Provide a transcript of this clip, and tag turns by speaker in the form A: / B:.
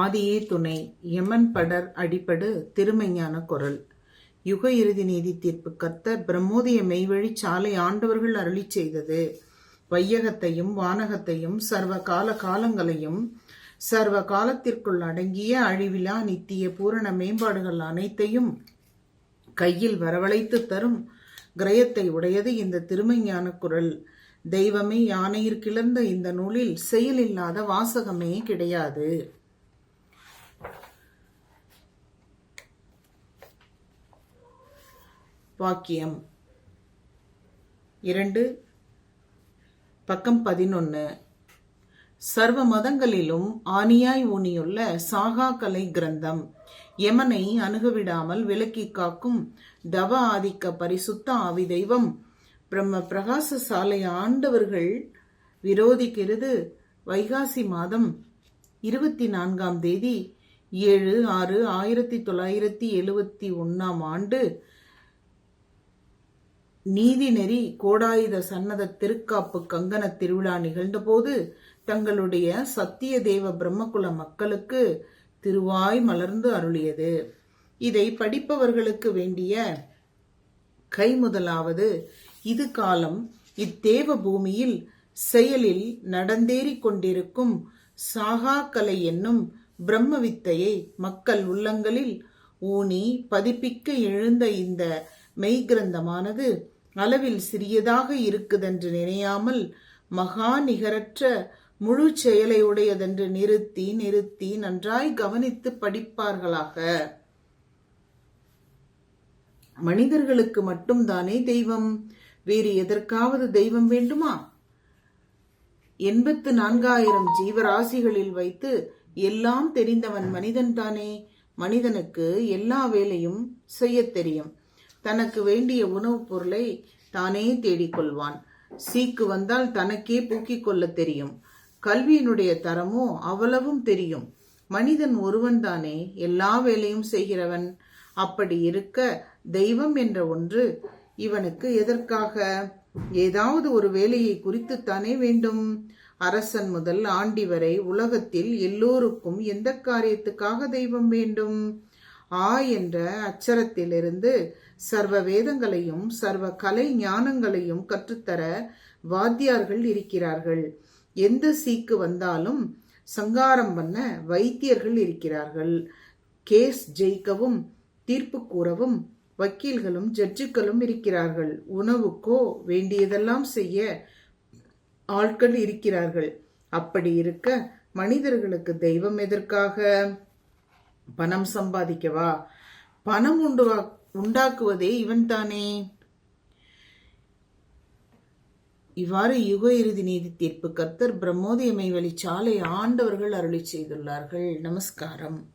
A: ஆதியே துணை யமன் படர் அடிப்படு திருமைஞான குரல். யுக இறுதி நீதி தீர்ப்பு கத்த பிரம்மோதிய மெய்வழி சாலை ஆண்டவர்கள் அருளி செய்தது. வையகத்தையும் வானகத்தையும் சர்வ கால காலங்களையும் சர்வ காலத்திற்குள் அடங்கிய அழிவிலா நித்திய பூரண மேம்பாடுகள் அனைத்தையும் கையில் வரவழைத்து தரும் கிரயத்தை உடையது இந்த திருமைஞான குரல். தெய்வமே யானையிற் கிளர்ந்த இந்த நூலில் செயலில்லாத வாசகமே கிடையாது. வாக்கியம். இரண்டு பக்கம் பதினொன்னு. சர்வ மதங்களிலும் ஆணியாய் ஊனியுள்ள சாகா கலை கிரந்தம் யமனை அணுகவிடாமல் விலக்கி காக்கும் தவ ஆதிக்க பரிசுத்த ஆவி தெய்வம் பிரம்ம பிரகாச சாலை ஆண்டவர்கள் விரோதிக்கிறது வைகாசி மாதம் இருபத்தி நான்காம் தேதி ஏழு ஆறு ஆயிரத்தி தொள்ளாயிரத்தி எழுபத்தி ஒன்னாம் ஆண்டு நீதிநெறி கோடாயுத சன்னத திருக்காப்பு கங்கண திருவிழா நிகழ்ந்தபோது தங்களுடைய சத்திய தேவ பிரம்மகுல மக்களுக்கு திருவாய் மலர்ந்து அருளியது. இதை படிப்பவர்களுக்கு வேண்டிய கை முதலாவது இது காலம் இத்தேவ பூமியில் செயலில் நடந்தேறிக் கொண்டிருக்கும் சாகா கலை என்னும் பிரம்ம வித்தையை மக்கள் உள்ளங்களில் ஊனி பதிப்பிக்க எழுந்த இந்த மெய்கிரந்தமானது அளவில் சிறியதாக இருக்குதென்று நினையாமல் மகா நிகரற்ற முழு செயலை உடையதென்று நிறுத்தி நிறுத்தி நன்றாய் கவனித்து படிப்பார்களாக. மனிதர்களுக்கு மட்டும்தானே தெய்வம்? வேறு எதற்காவது தெய்வம் வேண்டுமா? எண்பத்து நான்காயிரம் ஜீவராசிகளில் வைத்து எல்லாம் தெரிந்தவன் மனிதன் தானே மனிதனுக்கு எல்லா வேலையும் செய்ய தெரியும். தனக்கு வேண்டிய உணவுப் பொருளை தானே தேடிக்கொள்வான். சீக்கு வந்தால் தனக்கே பூக்கிக் கொள்ள தெரியும். கல்வியினுடைய தரமோ அவ்வளவும் தெரியும். மனிதன் ஒருவன்தானே எல்லா வேலையும் செய்கிறவன். அப்படி இருக்க தெய்வம் என்ற ஒன்று இவனுக்கு எதற்காக? ஏதாவது ஒரு வேலையை குறித்துத்தானே வேண்டும். அரசன் முதல் ஆண்டி வரை உலகத்தில் எல்லோருக்கும் எந்த காரியத்துக்காக தெய்வம் வேண்டும்? ஆ என்ற அச்சரத்திலிருந்து சர்வ வேதங்களையும் சர்வ கலை ஞானங்களையும் கற்றுத்தர வாத்தியார்கள் இருக்கிறார்கள். எந்த சீக்கு வந்தாலும் சங்காரம் பண்ண வைத்தியர்கள் இருக்கிறார்கள். கேஸ் ஜெயிக்கவும் தீர்ப்பு கூறவும் வக்கீல்களும் ஜட்ஜுக்களும் இருக்கிறார்கள். உணவுக்கோ வேண்டியதெல்லாம் செய்ய ஆட்கள் இருக்கிறார்கள். அப்படி இருக்க மனிதர்களுக்கு தெய்வம் எதற்காக? பணம் சம்பாதிக்கவா? பணம் உண்டுவா உண்டாக்குவதே இவன் தானே. இவ்வாறு யுக இறுதி நீதி தீர்ப்பு கர்த்தர் பிரம்மோதயமை வழி சாலை ஆண்டவர்கள் அருளி செய்துள்ளார்கள். நமஸ்காரம்.